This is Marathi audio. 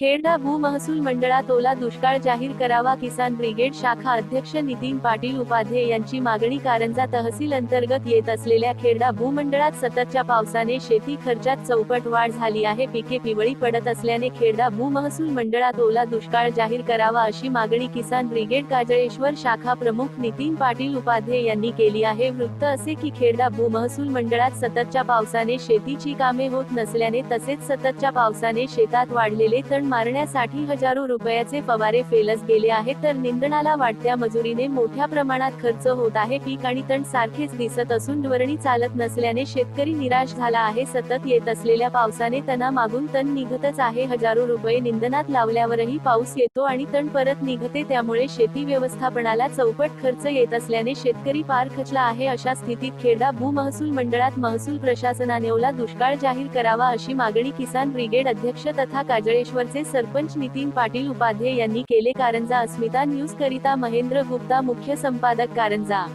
खेडदा भू महसूल मंडळात ओला दुष्काळ जाहीर करावा किसान ब्रिगेड शाखा अध्यक्ष नितीन पाटील उपाध्ये यांची मागणी कारंजा तहसील अंतर्गत येत असलेल्या खेडदा भूमंडळात सततच्या पावसाने शेती खर्चात चौपट वाढ झाली आहे. पिके पिवळी पडत असल्याने खेडदा भू महसूल मंडळात ओला दुष्काळ जाहीर करावा अशी मागणी किसान ब्रिगेड काजळेश्वर शाखा प्रमुख नितीन पाटील उपाध्ये यांनी केली आहे. वृत्त असे की खेडदा भू महसूल मंडळात सततच्या पावसाने शेतीची कामे होत नसल्याने तसेच सततच्या पावसाने शेतात वाढलेले तण मारण्यासाठी हजारो रुपयाचे फवारे फेलस गेले आहेत तर निंदणाला वाढत्या मजुरीने मोठ्या प्रमाणात खर्च होत आहे. पीक आणि तण सारखेच दिसत असून डवरणी चालत नसल्याने शेतकरी निराश झाला आहे. सतत येत असलेल्या पावसाने तना मागून तण निघतच आहे. हजारो रुपये निंदनात लावल्यावरही पाऊस येतो आणि तण परत निघते त्यामुळे शेती व्यवस्थापनाला चौपट खर्च येत असल्याने शेतकरी पार खचला आहे. अशा स्थितीत खेडा भूमहसूल मंडळात महसूल प्रशासनाने ओला दुष्काळ जाहीर करावा अशी मागणी किसान ब्रिगेड अध्यक्ष तथा काजळेश्वरचे सरपंच नितीन पाटील उपाध्ये यांनी केले कारंजा अस्मिता न्यूज करिता महेंद्र गुप्ता मुख्य संपादक कारंजा